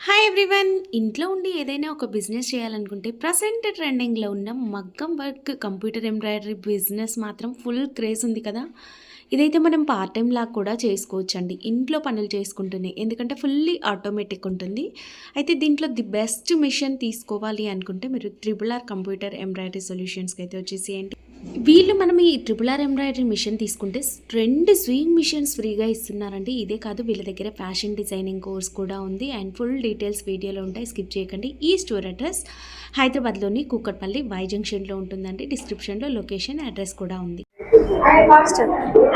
Hi everyone ఇంట్లో ఉండి ఏదైనా ఒక బిజినెస్ చేయాలనుకుంటే ప్రజెంట్ ట్రెండింగ్లో ఉన్న మగ్గం వర్క్ కంప్యూటర్ ఎంబ్రాయిడరీ బిజినెస్ మాత్రం ఫుల్ క్రేజ్ ఉంది కదా? ఇదైతే మనం పార్ట్ టైం లాగా కూడా చేసుకోవచ్చు అండి ఇంట్లో పనులు చేసుకుంటుంది ఎందుకంటే ఫుల్లీ ఆటోమేటిక్ ఉంటుంది. అయితే దీంట్లో ది బెస్ట్ మిషన్ తీసుకోవాలి అనుకుంటే మీరు త్రిబుల్ ఆర్ కంప్యూటర్ ఎంబ్రాయిడరీ సొల్యూషన్స్కి అయితే వచ్చేసేయండి. వీళ్ళు మనం ఈ ట్రిపుల్ ఆర్ ఎంబ్రాయిడరీ మిషన్ తీసుకుంటే రెండు స్వింగ్ మిషన్స్ ఫ్రీగా ఇస్తున్నారండి. ఇదే కాదు వీళ్ళ దగ్గర ఫ్యాషన్ డిజైనింగ్ కోర్స్ కూడా ఉంది. అండ్ ఫుల్ డీటెయిల్స్ వీడియోలో ఉంటాయి. స్కిప్ చేయకండి. ఈ స్టోర్ అడ్రస్ హైదరాబాద్లోని కూకట్పల్లి వై జంక్షన్లో ఉంటుందండి. డిస్క్రిప్షన్లో లొకేషన్ అడ్రస్ కూడా ఉంది.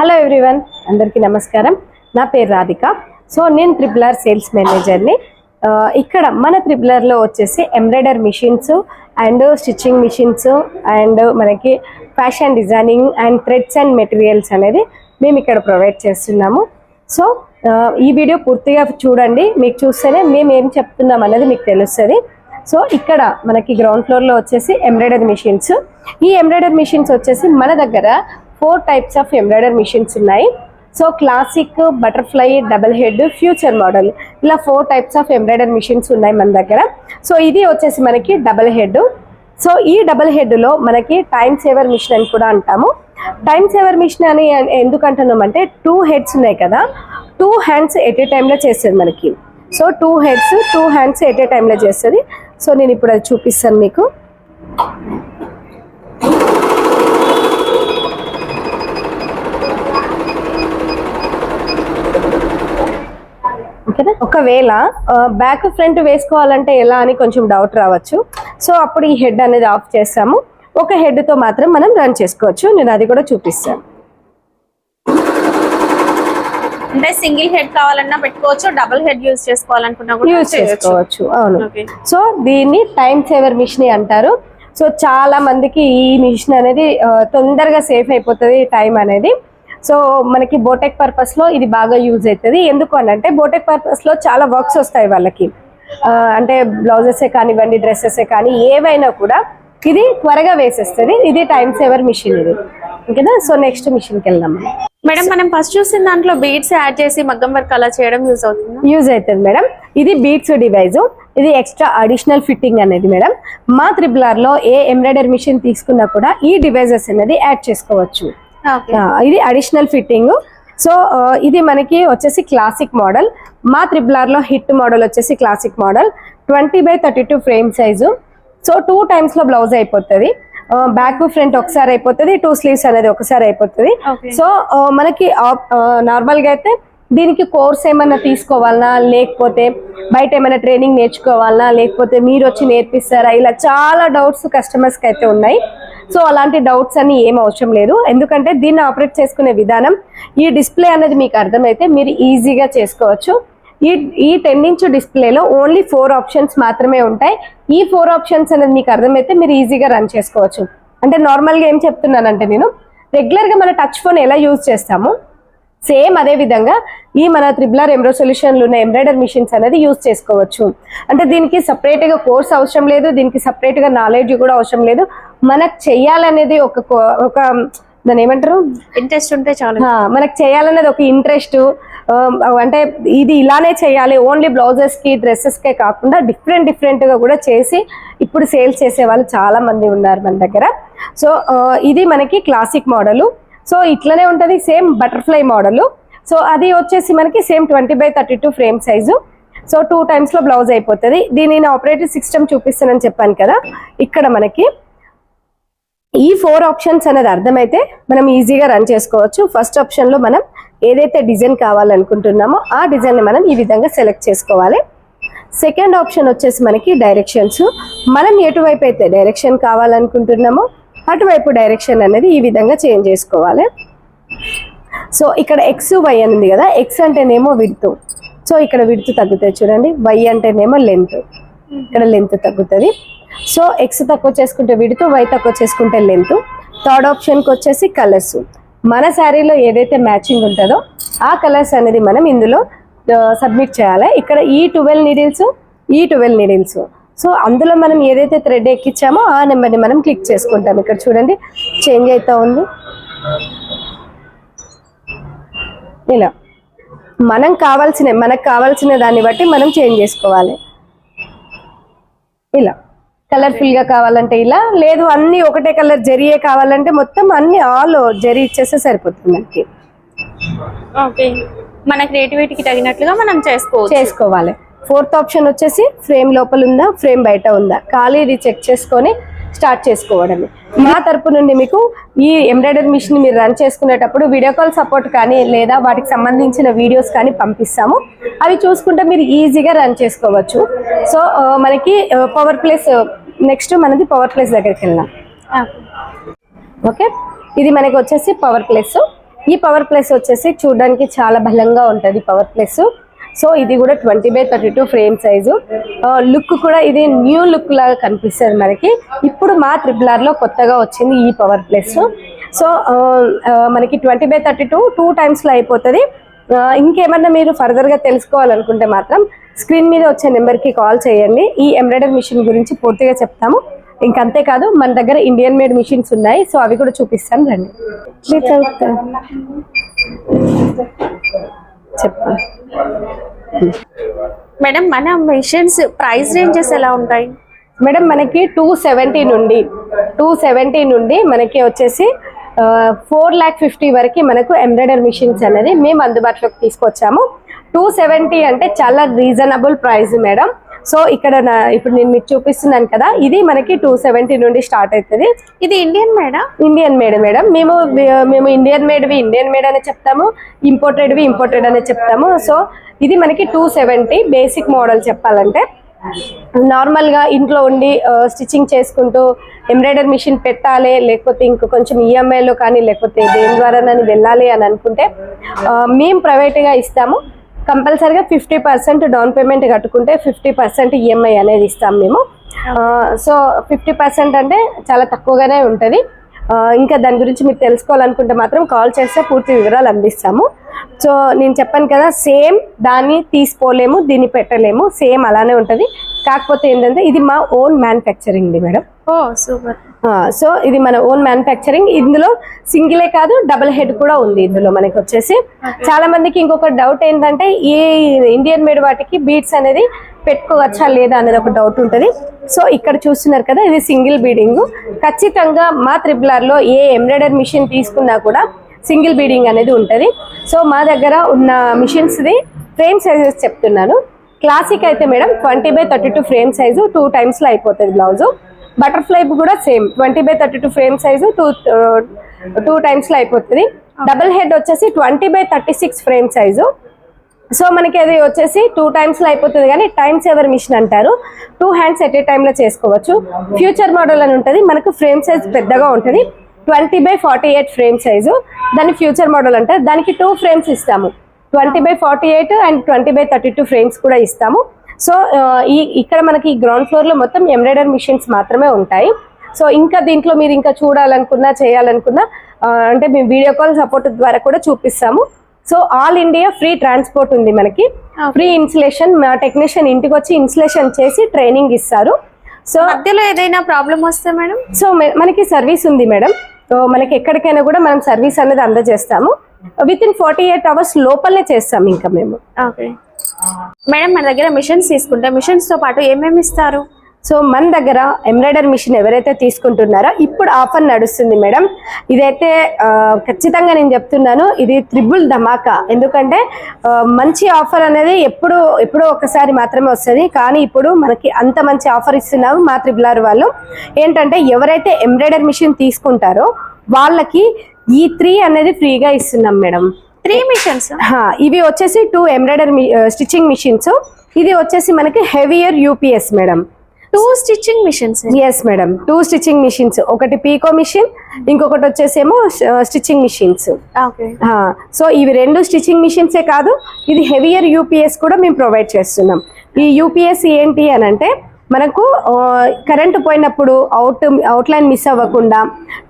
హలో ఎవ్రీవన్ అందరికీ నమస్కారం. నా పేరు రాధిక. సో నేను ట్రిపుల్ ఆర్ సేల్స్ మేనేజర్ని ఇక్కడ మన ట్రిపుల్ ఆర్లో వచ్చేసి embroider machines and stitching machines and మనకి fashion designing and threads and materials అనేది మేము ఇక్కడ ప్రొవైడ్ చేస్తున్నాము. సో ఈ వీడియో పూర్తిగా చూడండి. మీకు చూస్తేనే మేము ఏం చెప్తున్నాం అనేది మీకు తెలుస్తుంది. సో ఇక్కడ మనకి గ్రౌండ్ ఫ్లోర్లో వచ్చేసి ఎంబ్రాయిడరీ మిషన్స్ ఈ ఎంబ్రాయిడరీ మిషన్స్ వచ్చేసి మన దగ్గర four types of embroidery machines ఉన్నాయి. So classic butterfly double head future model ఇలా four types of embroidery machines ఉన్నాయి మన దగ్గర. సో ఇది వచ్చేసి మనకి డబల్ హెడ్ సో ఈ డబల్ హెడ్లో మనకి టైం సేవర్ మిషన్ అని కూడా అంటాము. టైం సేవర్ మిషన్ అని ఎందుకు అంటున్నాం అంటే టూ హెడ్స్ ఉన్నాయి కదా. టూ హ్యాండ్స్ ఎట్ ఏ టైంలో చేస్తుంది మనకి. So two heads two hands at a టైంలో చేస్తుంది. సో నేను ఇప్పుడు అది చూపిస్తాను మీకు. ఓకేనా? ఒకవేళ బ్యాక్ ఫ్రంట్ వేసుకోవాలంటే ఎలా అని కొంచెం డౌట్ రావచ్చు. సో అప్పుడు ఈ హెడ్ అనేది ఆఫ్ చేస్తాము. ఒక హెడ్తో మాత్రం మనం రన్ చేసుకోవచ్చు. నేను అది కూడా చూపిస్తాను. అంటే సింగిల్ హెడ్ కావాలన్నా పెట్టుకోవచ్చు డబుల్ హెడ్ యూజ్ చేసుకోవాలనుకున్నా కూడా యూజ్. చేసుకోవచ్చు. అవును. సో దీన్ని టైం సేవర్ మిషన్ అంటారు. సో చాలా మందికి ఈ మిషన్ అనేది తొందరగా సేఫ్ అయిపోతుంది టైం అనేది. సో మనకి బోటెక్ పర్పస్లో ఇది బాగా యూజ్ అవుతుంది. ఎందుకు అని అంటే బోటెక్ పర్పస్లో చాలా వర్క్స్ వస్తాయి వాళ్ళకి. అంటే బ్లౌజెసే కానివ్వండి డ్రెస్సెసే కానీ ఏవైనా కూడా ఇది త్వరగా వేసేస్తుంది. ఇది టైం సేవర్ మిషన్ ఇది. ఓకేనా? సో నెక్స్ట్ మిషన్కి వెళ్దాం. మేడం మనం ఫస్ట్ చూసిన దాంట్లో బీడ్స్ యాడ్ చేసి మగ్గం వర్క్ అలా చేయడం యూజ్ అవుతుంది? యూజ్ అవుతుంది మేడం. ఇది బీట్స్ డివైజ్. ఇది ఎక్స్ట్రా అడిషనల్ ఫిట్టింగ్ అనేది మేడం. మా త్రిబుల్లో ఏ ఎంబ్రాయిడరీ మిషన్ తీసుకున్నా కూడా ఈ డివైజెస్ అనేది యాడ్ చేసుకోవచ్చు. ఇది అడిషనల్ ఫిట్టింగ్ సో ఇది మనకి వచ్చేసి క్లాసిక్ మోడల్ మా త్రిబుల్లో హిట్ మోడల్ వచ్చేసి classic model twenty by thirty two frame size. So two టైమ్స్లో బ్లౌజ్ అయిపోతుంది. బ్యాక్ ఫ్రంట్ ఒకసారి అయిపోతుంది టూ స్లీవ్స్ అనేది ఒకసారి అయిపోతుంది. సో మనకి నార్మల్గా అయితే దీనికి కోర్స్ ఏమైనా తీసుకోవాలనా? లేకపోతే బయట ఏమైనా ట్రైనింగ్ నేర్చుకోవాలనా? లేకపోతే మీరు వచ్చి నేర్పిస్తారా? ఇలా చాలా డౌట్స్ కస్టమర్స్కి అయితే ఉన్నాయి. సో అలాంటి డౌట్స్ అన్ని ఏం అవసరం లేదు. ఎందుకంటే దీన్ని ఆపరేట్ చేసుకునే విధానం ఈ డిస్ప్లే అనేది మీకు అర్థమైతే మీరు ఈజీగా చేసుకోవచ్చు. ఈ ఈ టెన్ ఇంచ్ డిస్ప్లేలో ఓన్లీ ఫోర్ ఆప్షన్స్ మాత్రమే ఉంటాయి. ఈ ఫోర్ ఆప్షన్స్ అనేది మీకు అర్థమైతే మీరు ఈజీగా రన్ చేసుకోవచ్చు. అంటే నార్మల్గా ఏం చెప్తున్నానంటే నేను రెగ్యులర్గా మన టచ్ ఫోన్ ఎలా యూజ్ చేస్తాము? సేమ్ అదే విధంగా ఈ మన త్రిబులర్ ఎంబ్రో సొల్యూషన్లు ఉన్న ఎంబ్రాయిడర్ మిషన్స్ అనేది యూజ్ చేసుకోవచ్చు. అంటే దీనికి సపరేట్గా కోర్స్ అవసరం లేదు దీనికి సపరేట్గా నాలెడ్జ్ కూడా అవసరం లేదు. మనకు చెయ్యాలనేది ఒక ఒక దాన్ని ఏమంటారు? ఇంట్రెస్ట్ ఉంటే చాలు. మనకు చేయాలనేది ఒక ఇంట్రెస్ట్ అంటే ఇది ఇలానే చేయాలి ఓన్లీ బ్లౌజెస్కి డ్రెస్సెస్ కే కాకుండా డిఫరెంట్ డిఫరెంట్గా కూడా చేసి ఇప్పుడు సేల్స్ చేసే వాళ్ళు చాలా మంది ఉన్నారు మన దగ్గర. సో ఇది మనకి క్లాసిక్ మోడల్ సో ఇట్లనే ఉంటుంది సేమ్ బటర్ఫ్లై మోడల్. సో అది వచ్చేసి మనకి same twenty by thirty two frame size. So two టైమ్స్లో బ్లౌజ్ అయిపోతుంది. దీని నేను ఆపరేటివ్ సిస్టమ్ చూపిస్తానని చెప్పాను కదా ఇక్కడ మనకి. ఈ ఫోర్ ఆప్షన్స్ అనేది అర్థమైతే మనం ఈజీగా రన్ చేసుకోవచ్చు. ఫస్ట్ ఆప్షన్లో మనం ఏదైతే డిజైన్ కావాలనుకుంటున్నామో ఆ డిజైన్ని మనం ఈ విధంగా సెలెక్ట్ చేసుకోవాలి. సెకండ్ ఆప్షన్ వచ్చేసి మనకి డైరెక్షన్స్. మనం ఎటువైపు అయితే డైరెక్షన్ కావాలనుకుంటున్నామో అటువైపు డైరెక్షన్ అనేది ఈ విధంగా చేంజ్ చేసుకోవాలి. సో ఇక్కడ ఎక్స్ వై అని ఉంది కదా ఎక్స్ అంటేనేమో విడుతు సో ఇక్కడ విడుతు తగ్గుతుంది చూడండి. వై అంటేనేమో లెంత్ ఇక్కడ లెంత్ తగ్గుతుంది. సో ఎక్స్ తక్కువ చేసుకుంటే విడుతు వై తక్కువ చేసుకుంటే లెంత్ థర్డ్ ఆప్షన్కి వచ్చేసి కలర్స్ మన శారీలో ఏదైతే మ్యాచింగ్ ఉంటుందో ఆ కలర్స్ అనేది మనం ఇందులో సబ్మిట్ చేయాలి. ఇక్కడ ఈ ట్వెల్వ్ నీడిల్స్ ఈ ట్వెల్వ్ నీడిల్స్ సో అందులో మనం ఏదైతే థ్రెడ్ ఎక్కించామో ఆ నెంబర్ని మనం క్లిక్ చేసుకుంటాం. ఇక్కడ చూడండి చేంజ్ అవుతా ఉంది. ఇలా. మనం కావాల్సిన మనకు కావాల్సిన దాన్ని బట్టి మనం చేంజ్ చేసుకోవాలి. ఇలా. కలర్ఫుల్గా కావాలంటే ఇలా లేదు అన్ని ఒకటే కలర్ జరీయే కావాలంటే మొత్తం అన్ని ఆల్ జరీ ఇచ్చేస్తే సరిపోతుంది మనకి. ఓకే మన క్రియేటివిటీకి తగినట్లుగా మనం చేసుకోవచ్చు. చేసుకోవాలి. ఫోర్త్ ఆప్షన్ వచ్చేసి ఫ్రేమ్ లోపల ఉందా ఫ్రేమ్ బయట ఉందా? ఖాళీ ఇది చెక్ చేసుకొని స్టార్ట్ చేసుకోవడమే. మా తరపు నుండి మీకు ఈ ఎంబ్రాయిడరీ మిషన్ మీరు రన్ చేసుకునేటప్పుడు వీడియో కాల్ సపోర్ట్ కానీ లేదా వాటికి సంబంధించిన వీడియోస్ కానీ పంపిస్తాము. అవి చూసుకుంటే మీరు ఈజీగా రన్ చేసుకోవచ్చు. సో మనకి పవర్ ప్లేస్ నెక్స్ట్ మనది పవర్ ప్లేస్ దగ్గరికి వెళ్దాం. ఓకే? ఇది మనకి వచ్చేసి పవర్ ప్లేస్ ఈ పవర్ ప్లేస్ వచ్చేసి చూడడానికి చాలా బలంగా ఉంటుంది పవర్ ప్లేస్ సో ఇది కూడా twenty by thirty two frame size. Look కూడా ఇది న్యూ లుక్ లాగా కనిపిస్తుంది మనకి. ఇప్పుడు మా ట్రిపుల్ ఆర్లో కొత్తగా వచ్చింది ఈ పవర్ ప్లేస్. సో మనకి twenty by thirty two two టైమ్స్లో అయిపోతుంది. ఇంకేమన్నా మీరు ఫర్దర్గా తెలుసుకోవాలనుకుంటే మాత్రం స్క్రీన్ మీద వచ్చే నెంబర్కి కాల్ చేయండి. ఈ ఎంబ్రాయిడరీ మిషన్ గురించి పూర్తిగా చెప్తాము. ఇంకంతేకాదు మన దగ్గర ఇండియన్ మేడ్ మిషన్స్ ఉన్నాయి. సో అవి కూడా చూపిస్తాను రండి. ఇట్లే చెప్పండి మేడం మన మిషన్స్ ప్రైస్ రేంజెస్ ఎలా ఉంటాయి? మేడం మనకి టూ సెవెంటీ నుండి టూ సెవెంటీ నుండి మనకి వచ్చేసి ఫోర్ ల్యాక్ ఫిఫ్టీ వరకు మనకు ఎంబ్రాయిడరీ మిషన్స్ అనేది మేము అందుబాటులోకి తీసుకొచ్చాము. టూ సెవెంటీ అంటే చాలా రీజనబుల్ ప్రైస్ మేడం. సో ఇక్కడ నా- ఇప్పుడు నేను మీకు చూపిస్తున్నాను కదా ఇది మనకి టూ సెవెంటీ నుండి స్టార్ట్ అవుతుంది. ఇది Indian madam Indian made madam మేము మేము ఇండియన్ మేడ్వి ఇండియన్ మేడ్ అనే చెప్తాము ఇంపోర్టెడ్వి ఇంపోర్టెడ్ అనే చెప్తాము. సో ఇది మనకి టూ సెవెంటీ బేసిక్ మోడల్ చెప్పాలంటే. నార్మల్గా ఇంట్లో ఉండి స్టిచ్చింగ్ చేసుకుంటూ ఎంబ్రాయిడరీ మిషన్ పెట్టాలి లేకపోతే ఇంకో కొంచెం ఈఎంఐలో కానీ లేకపోతే దేని ద్వారానని వెళ్ళాలి అని అనుకుంటే మేము ప్రైవేట్గా ఇస్తాము. కంపల్సరీగా ఫిఫ్టీ పర్సెంట్ డౌన్ పేమెంట్ కట్టుకుంటే ఫిఫ్టీ పర్సెంట్ ఈఎంఐ అనేది ఇస్తాం మేము. సో ఫిఫ్టీ పర్సెంట్ అంటే చాలా తక్కువగానే ఉంటుంది. ఇంకా దాని గురించి మీరు తెలుసుకోవాలనుకుంటే మాత్రం కాల్ చేస్తే పూర్తి వివరాలు అందిస్తాము. సో నేను చెప్పాను కదా సేమ్ దాన్ని తీసుకోలేము దీన్ని పెట్టలేము సేమ్ అలానే ఉంటుంది. కాకపోతే ఏంటంటే ఇది మా own manufacturing madam. Oh super. So ఇది మన ఓన్ మ్యానుఫ్యాక్చరింగ్ ఇందులో సింగిలే కాదు డబుల్ హెడ్ కూడా ఉంది ఇందులో మనకి వచ్చేసి. చాలా మందికి ఇంకొక డౌట్ ఏంటంటే ఈ ఇండియన్ మేడ్ వాటికి బీడ్స్ అనేది పెట్టుకోవచ్చా లేదా అనేది ఒక డౌట్ ఉంటుంది. సో ఇక్కడ చూస్తున్నారు కదా ఇది సింగిల్ బీడింగ్ ఖచ్చితంగా మా త్రిబులర్లో ఏ ఎంబ్రాయిడరీ మిషన్ తీసుకున్నా కూడా సింగిల్ బీడింగ్ అనేది ఉంటుంది. సో మా దగ్గర ఉన్న మిషన్స్ది ఫ్రేమ్ సైజెస్ చెప్తున్నాను. క్లాసిక్ అయితే madam twenty by thirty two frame size two టైమ్స్లో అయిపోతుంది బ్లౌజు బటర్ఫ్లై కూడా same twenty by thirty two frame size two two టైమ్స్లో అయిపోతుంది. డబుల్ హెడ్ వచ్చేసి twenty by thirty six frame size so మనకి అది వచ్చేసి టూ టైమ్స్లో అయిపోతుంది కానీ టైమ్ సేవర్ మిషన్ అంటారు? టూ హ్యాండ్స్ ఎట్ ఏ టైంలో చేసుకోవచ్చు. ఫ్యూచర్ మోడల్ అని ఉంటుంది మనకు ఫ్రేమ్ సైజ్ పెద్దగా ఉంటుంది. Twenty by forty eight frame size దాన్ని ఫ్యూచర్ మోడల్ అంటారు. దానికి టూ ఫ్రేమ్స్ ఇస్తాము. Twenty by forty eight and twenty by thirty two frames కూడా ఇస్తాము. సో ఈ ఇక్కడ మనకి గ్రౌండ్ ఫ్లోర్లో మొత్తం ఎంబ్రాయిడరీ మిషన్స్ మాత్రమే ఉంటాయి. సో ఇంకా దీంట్లో మీరు ఇంకా చూడాలనుకున్నా చేయాలనుకున్నా అంటే మేము వీడియో కాల్ సపోర్ట్ ద్వారా కూడా చూపిస్తాము. So all India free transport ఉంది మనకి. ఫ్రీ ఇన్సులేషన్ మా టెక్నీషియన్ ఇంటికి వచ్చి ఇన్సులేషన్ చేసి ట్రైనింగ్ ఇస్తారు. సో మధ్యలో ఏదైనా ప్రాబ్లం వస్తే మేడం? సో మనకి సర్వీస్ ఉంది మేడం. సో మనకి ఎక్కడికైనా కూడా మనం సర్వీస్ అనేది అందజేస్తాము. With in forty eight hours లోపలనే చేస్తాం ఇంకా మేము. ఓకే మేడం మన దగ్గర మిషన్స్ తీసుకుంటే మిషన్స్తో పాటు ఏమేమి ఇస్తారు? సో మన దగ్గర ఎంబ్రాయిడరీ మిషన్ ఎవరైతే తీసుకుంటున్నారో ఇప్పుడు ఆఫర్ నడుస్తుంది మేడం. ఇదైతే ఖచ్చితంగా నేను చెప్తున్నాను ఇది త్రిబుల్ ధమాకా. ఎందుకంటే మంచి ఆఫర్ అనేది ఎప్పుడు ఎప్పుడో ఒకసారి మాత్రమే వస్తుంది. కానీ ఇప్పుడు మనకి అంత మంచి ఆఫర్ ఇస్తున్నాము మా త్రిబుల్ ఆర్ వాళ్ళు. ఏంటంటే ఎవరైతే ఎంబ్రాయిడరీ మిషన్ తీసుకుంటారో వాళ్ళకి ఈ త్రీ అనేది ఫ్రీగా ఇస్తున్నాం మేడం. Three machines? ఇవి వచ్చేసి టూ ఎంబ్రాయిడరీ స్టిచ్చింగ్ మిషన్స్. ఇది వచ్చేసి మనకి heavier UPS madam. Two stitching machines? Yes madam. Two stitching machines. ఒకటి పీకో మిషన్ ఇంకొకటి వచ్చేసేమో స్టిచ్చింగ్ మిషన్స్. సో ఇవి రెండు స్టిచ్చింగ్ మిషన్సే కాదు ఇది హెవియర్ యూపీఎస్ కూడా మేము ప్రొవైడ్ చేస్తున్నాం. ఈ యూపీఎస్ ఏంటి అని అంటే మనకు కరెంటు పోయినప్పుడు అవుట్ అవుట్లైన్ మిస్ అవ్వకుండా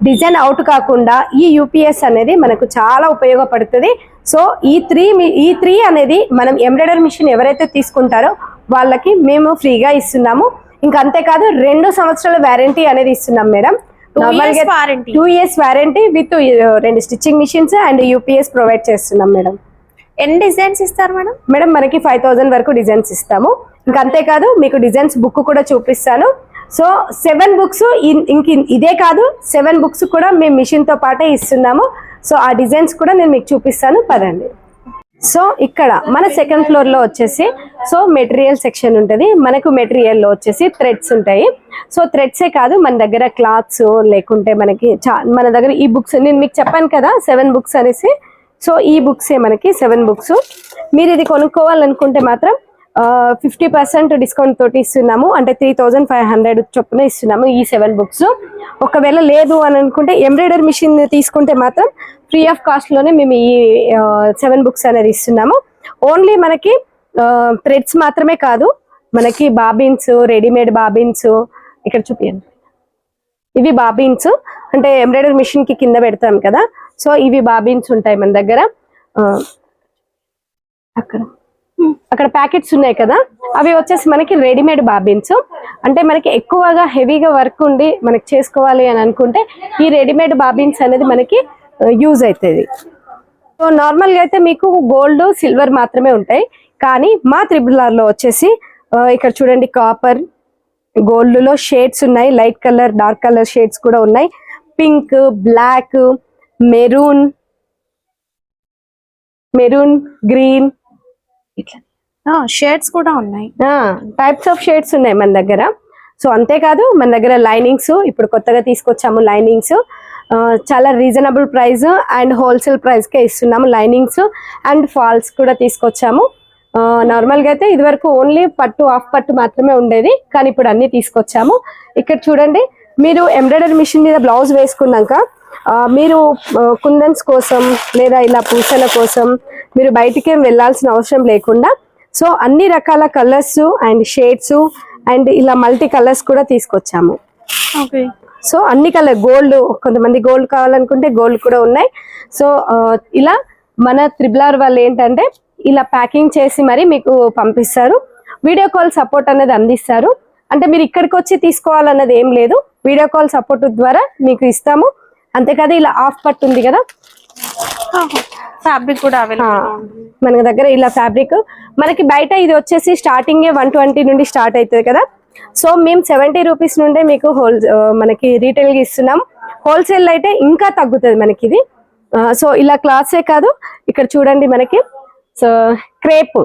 డిజైన్ అవుట్ కాకుండా ఈ యూపీఎస్ అనేది మనకు చాలా ఉపయోగపడుతుంది. సో ఈ త్రీ ఈ త్రీ అనేది మనం ఎంబ్రాయిడరీ మిషన్ ఎవరైతే తీసుకుంటారో వాళ్ళకి మేము ఫ్రీగా ఇస్తున్నాము. ఇంకా అంతేకాదు రెండు సంవత్సరాల వ్యారంటీ అనేది ఇస్తున్నాం madam. Two years warranty with రెండు stitching machines and UPS provide చేస్తున్నాం మేడం. ఎన్ని డిజైన్స్ ఇస్తారు మేడం? మేడం మనకి ఫైవ్ థౌజండ్ వరకు డిజైన్స్ ఇస్తాము. ఇంకా అంతేకాదు మీకు డిజైన్స్ బుక్ కూడా చూపిస్తాను. సో సెవెన్ బుక్స్ ఇంక ఇదే కాదు సెవెన్ బుక్స్ కూడా మేము మిషన్తో పాటే ఇస్తున్నాము. సో ఆ డిజైన్స్ కూడా నేను మీకు చూపిస్తాను. పదండి. సో ఇక్కడ మన సెకండ్ ఫ్లోర్లో వచ్చేసి సో మెటీరియల్ సెక్షన్ ఉంటుంది. మనకు మెటీరియల్లో వచ్చేసి థ్రెడ్స్ ఉంటాయి. సో థ్రెడ్సే కాదు మన దగ్గర క్లాత్స్ లేకుంటే మనకి చా మన దగ్గర ఈ బుక్స్ నేను మీకు చెప్పాను కదా సెవెన్ బుక్స్ అనేసి. సో ఈ బుక్సే మనకి సెవెన్ బుక్స్ మీరు ఇది కొనుక్కోవాలనుకుంటే మాత్రం ఫిఫ్టీ పర్సెంట్ డిస్కౌంట్ తోటి ఇస్తున్నాము. అంటే త్రీ థౌజండ్ ఫైవ్ హండ్రెడ్ చొప్పున ఇస్తున్నాము ఈ సెవెన్ బుక్స్ ఒకవేళ లేదు అని అనుకుంటే ఎంబ్రాయిడరీ మిషన్ తీసుకుంటే మాత్రం ఫ్రీ ఆఫ్ కాస్ట్లోనే మేము ఈ సెవెన్ బుక్స్ అనేది ఇస్తున్నాము. ఓన్లీ మనకి థ్రెడ్స్ మాత్రమే కాదు మనకి బాబిన్స్ రెడీమేడ్ బాబిన్స్ ఇక్కడ చూపించండి ఇవి బాబిన్స్ అంటే ఎంబ్రాయిడరీ మిషన్కి కింద పెడతాం కదా. సో ఇవి బాబిన్స్ ఉంటాయి మన దగ్గర. ఆ, అక్కడ. అక్కడ ప్యాకెట్స్ ఉన్నాయి కదా? అవి వచ్చేసి మనకి రెడీమేడ్ బాబిన్స్. అంటే మనకి ఎక్కువగా హెవీగా వర్క్ ఉండి మనకి చేసుకోవాలి అని అనుకుంటే ఈ రెడీమేడ్ బాబిన్స్ అనేది మనకి యూజ్ అవుతుంది సో నార్మల్గా అయితే మీకు గోల్డ్ సిల్వర్ మాత్రమే ఉంటాయి. కానీ మా త్రిబులర్లో వచ్చేసి ఇక్కడ చూడండి కాపర్ గోల్డ్లో షేడ్స్ ఉన్నాయి. Light colour dark colour shades కూడా ఉన్నాయి. Pink black maroon maroon green. ఇట్లా. షేడ్స్ కూడా ఉన్నాయి. టైప్స్ ఆఫ్ షేడ్స్ ఉన్నాయి మన దగ్గర. సో అంతేకాదు మన దగ్గర లైనింగ్స్ ఇప్పుడు కొత్తగా తీసుకొచ్చాము లైనింగ్స్ చాలా రీజనబుల్ ప్రైస్ అండ్ హోల్సేల్ ప్రైస్కే ఇస్తున్నాము లైనింగ్స్ అండ్ ఫాల్స్ కూడా తీసుకొచ్చాము. నార్మల్గా అయితే ఇదివరకు ఓన్లీ పట్టు ఆఫ్ పట్టు మాత్రమే ఉండేది. కానీ ఇప్పుడు అన్ని తీసుకొచ్చాము. ఇక్కడ చూడండి మీరు ఎంబ్రాయిడరీ మిషన్ మీద బ్లౌజ్ వేసుకున్నాక మీరు కుందన్స్ కోసం లేదా ఇలా పూసల కోసం మీరు బయటికి వెళ్ళాల్సిన అవసరం లేకుండా సో అన్ని రకాల కలర్స్ అండ్ షేడ్స్ అండ్ ఇలా మల్టీ కలర్స్ కూడా తీసుకొచ్చాము. ఓకే. సో అన్ని కలర్ గోల్డ్ కొంతమంది గోల్డ్ కావాలనుకుంటే గోల్డ్ కూడా ఉన్నాయి. సో ఇలా మన త్రిబులార్ వాళ్ళు ఏంటంటే ఇలా ప్యాకింగ్ చేసి మరి మీకు పంపిస్తారు. వీడియో కాల్ సపోర్ట్ అనేది అందిస్తారు. అంటే మీరు ఇక్కడికి వచ్చి తీసుకోవాలన్నది ఏం లేదు. వీడియో కాల్ సపోర్ట్ ద్వారా మీకు ఇస్తాము. అంతేకాదు ఇలా ఆఫ్ పట్టు ఉంది కదా? ఫ్యాబ్రిక్ కూడా మన దగ్గర ఇలా ఫ్యాబ్రిక్. మనకి బయట ఇది వచ్చేసి స్టార్టింగ్ వన్ ట్వంటీ నుండి స్టార్ట్ అవుతుంది కదా? సో మేము సెవెంటీ రూపీస్ నుండే మీకు హోల్ మనకి రీటైల్గా ఇస్తున్నాం. హోల్సేల్ అయితే ఇంకా తగ్గుతుంది మనకి ఇది. సో ఇలా క్లాత్సే కాదు ఇక్కడ చూడండి మనకి. So crepe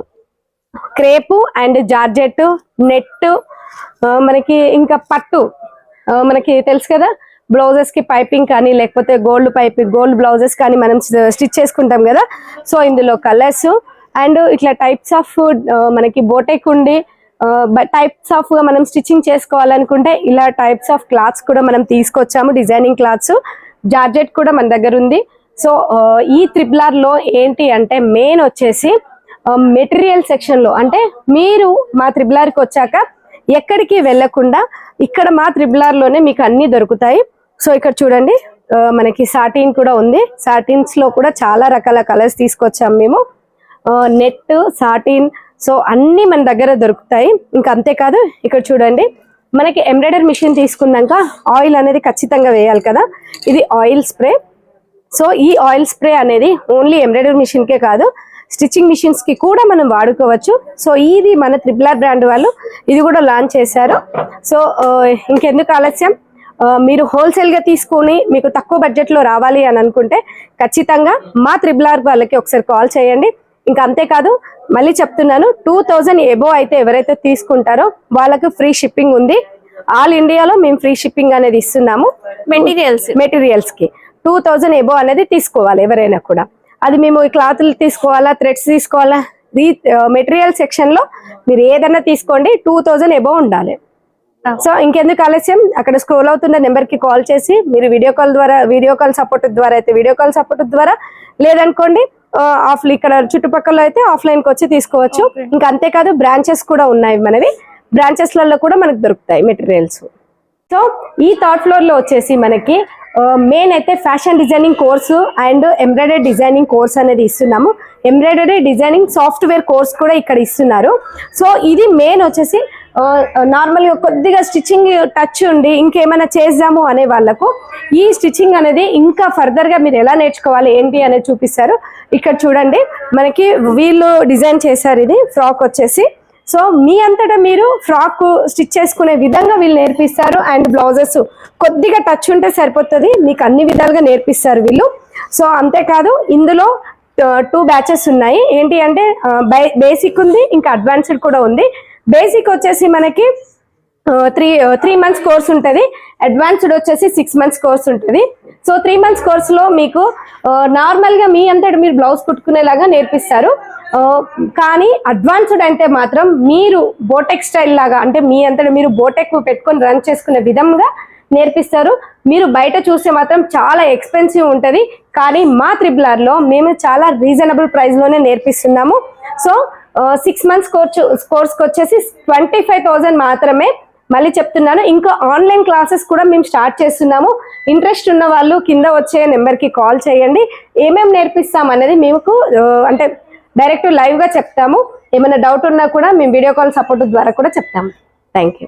crepe and georgette net మనకి ఇంకా పట్టు. మనకి తెలుసు కదా? బ్లౌజెస్కి పైపింగ్ కానీ లేకపోతే గోల్డ్ పైపింగ్ గోల్డ్ బ్లౌజెస్ కానీ మనం స్టిచ్ చేసుకుంటాం కదా. సో ఇందులో కలర్స్ అండ్ ఇట్లా టైప్స్ ఆఫ్ మనకి బోటెక్ ఉండి టైప్స్ ఆఫ్గా మనం స్టిచ్చింగ్ చేసుకోవాలనుకుంటే ఇలా టైప్స్ ఆఫ్ క్లాత్స్ కూడా మనం తీసుకొచ్చాము డిజైనింగ్ క్లాత్స్ జార్జెట్ కూడా మన దగ్గర ఉంది. సో ఈ త్రిబులార్లో ఏంటి అంటే మెయిన్ వచ్చేసి మెటీరియల్ సెక్షన్లో అంటే మీరు మా త్రిబులార్కి వచ్చాక ఎక్కడికి వెళ్ళకుండా ఇక్కడ మా త్రిబులార్లోనే మీకు అన్ని దొరుకుతాయి. సో ఇక్కడ చూడండి మనకి సాటిన్ కూడా ఉంది. సాటిన్స్లో కూడా చాలా రకాల కలర్స్ తీసుకొచ్చాం మేము. నెట్ సాటిన్ సో అన్ని మన దగ్గర దొరుకుతాయి. ఇంకా అంతేకాదు ఇక్కడ చూడండి మనకి ఎంబ్రాయిడరీ మిషన్ తీసుకున్నాక ఆయిల్ అనేది ఖచ్చితంగా వేయాలి కదా. ఇది ఆయిల్ స్ప్రే సో ఈ ఆయిల్ స్ప్రే అనేది ఓన్లీ ఎంబ్రాయిడరీ మిషన్ కే కాదు స్టిచ్చింగ్ మిషన్స్కి కూడా మనం వాడుకోవచ్చు. సో ఇది మన త్రిబులార్ బ్రాండ్ వాళ్ళు ఇది కూడా లాంచ్ చేశారు. సో ఇంకెందుకు ఆలస్యం? మీరు హోల్సేల్గా తీసుకొని మీకు తక్కువ బడ్జెట్లో రావాలి అని అనుకుంటే ఖచ్చితంగా మా త్రిబులార్ వాళ్ళకి ఒకసారి కాల్ చేయండి. ఇంకా అంతేకాదు మళ్ళీ చెప్తున్నాను టూ థౌజండ్ ఎబో అయితే ఎవరైతే తీసుకుంటారో వాళ్ళకు ఫ్రీ షిప్పింగ్ ఉంది. ఆల్ ఇండియాలో మేము ఫ్రీ షిప్పింగ్ అనేది ఇస్తున్నాము. మెటీరియల్స్ మెటీరియల్స్కి. టూ థౌజండ్ ఎబో అనేది తీసుకోవాలి ఎవరైనా కూడా. అది మేము ఈ క్లాత్లు తీసుకోవాలా థ్రెడ్స్ తీసుకోవాలా? మెటీరియల్ సెక్షన్లో మీరు ఏదైనా తీసుకోండి టూ థౌజండ్ ఎబో ఉండాలి. సో ఇంకెందుకు ఆలస్యం? అక్కడ స్క్రోల్ అవుతున్న నెంబర్కి కాల్ చేసి మీరు వీడియో కాల్ ద్వారా వీడియో కాల్ సపోర్ట్ ద్వారా అయితే వీడియో కాల్ సపోర్ట్ ద్వారా లేదనుకోండి ఆఫ్ ఇక్కడ చుట్టుపక్కల అయితే ఆఫ్లైన్కి వచ్చి తీసుకోవచ్చు. ఇంకా అంతేకాదు బ్రాంచెస్ కూడా ఉన్నాయి మనవి. బ్రాంచెస్లలో కూడా మనకు దొరుకుతాయి మెటీరియల్స్ సో ఈ థర్డ్ ఫ్లోర్లో వచ్చేసి మనకి మెయిన్ అయితే fashion designing course and embroidery designing course అనేది ఇస్తున్నాము. ఎంబ్రాయిడరీ డిజైనింగ్ సాఫ్ట్వేర్ కోర్స్ కూడా ఇక్కడ ఇస్తున్నారు. సో ఇది మెయిన్ వచ్చేసి నార్మల్గా కొద్దిగా స్టిచ్చింగ్ టచ్ ఉండి ఇంకేమైనా చేద్దాము అనే వాళ్ళకు ఈ స్టిచ్చింగ్ అనేది ఇంకా ఫర్దర్గా మీరు ఎలా నేర్చుకోవాలి ఏంటి అనేది చూపిస్తారు. ఇక్కడ చూడండి మనకి వీళ్ళు డిజైన్ చేశారు ఇది ఫ్రాక్ వచ్చేసి. సో మీ అంతటా మీరు ఫ్రాక్ స్టిచ్ చేసుకునే విధంగా వీళ్ళు నేర్పిస్తారు అండ్ బ్లౌజెస్ కొద్దిగా టచ్ ఉంటే సరిపోతుంది మీకు అన్ని విధాలుగా నేర్పిస్తారు వీళ్ళు. సో అంతేకాదు ఇందులో టూ బ్యాచెస్ ఉన్నాయి. ఏంటి అంటే బేసిక్ ఉంది ఇంకా అడ్వాన్స్డ్ కూడా ఉంది. బేసిక్ వచ్చేసి మనకి త్రీ త్రీ మంత్స్ కోర్స్ ఉంటుంది. అడ్వాన్స్డ్ వచ్చేసి సిక్స్ మంత్స్ కోర్స్ ఉంటుంది. సో త్రీ మంత్స్ కోర్సులో మీకు నార్మల్గా మీ అంతటి మీరు బ్లౌజ్ కుట్టుకునేలాగా నేర్పిస్తారు. కానీ అడ్వాన్స్డ్ అంటే మాత్రం మీరు బోటెక్ స్టైల్ లాగా అంటే మీ అంతటి మీరు బోటెక్ పెట్టుకొని రన్ చేసుకునే విధంగా నేర్పిస్తారు. మీరు బయట చూస్తే మాత్రం చాలా ఎక్స్పెన్సివ్ ఉంటుంది. కానీ మా త్రిబులర్లో మేము చాలా రీజనబుల్ ప్రైస్లోనే నేర్పిస్తున్నాము. సో సిక్స్ మంత్స్ కోర్స్ కోర్స్కి వచ్చేసి ట్వంటీ ఫైవ్ థౌజండ్ మాత్రమే మళ్ళీ చెప్తున్నాను. ఇంకా ఆన్లైన్ క్లాసెస్ కూడా మేము స్టార్ట్ చేస్తున్నాము. ఇంట్రెస్ట్ ఉన్న వాళ్ళు కింద వచ్చే నెంబర్కి కాల్ చేయండి. ఏమేమి నేర్పిస్తాం అనేది మీకు అంటే డైరెక్ట్ లైవ్గా చెప్తాము. ఏమైనా డౌట్ ఉన్నా కూడా మేము వీడియో కాల్ సపోర్ట్ ద్వారా కూడా చెప్తాము. Thank you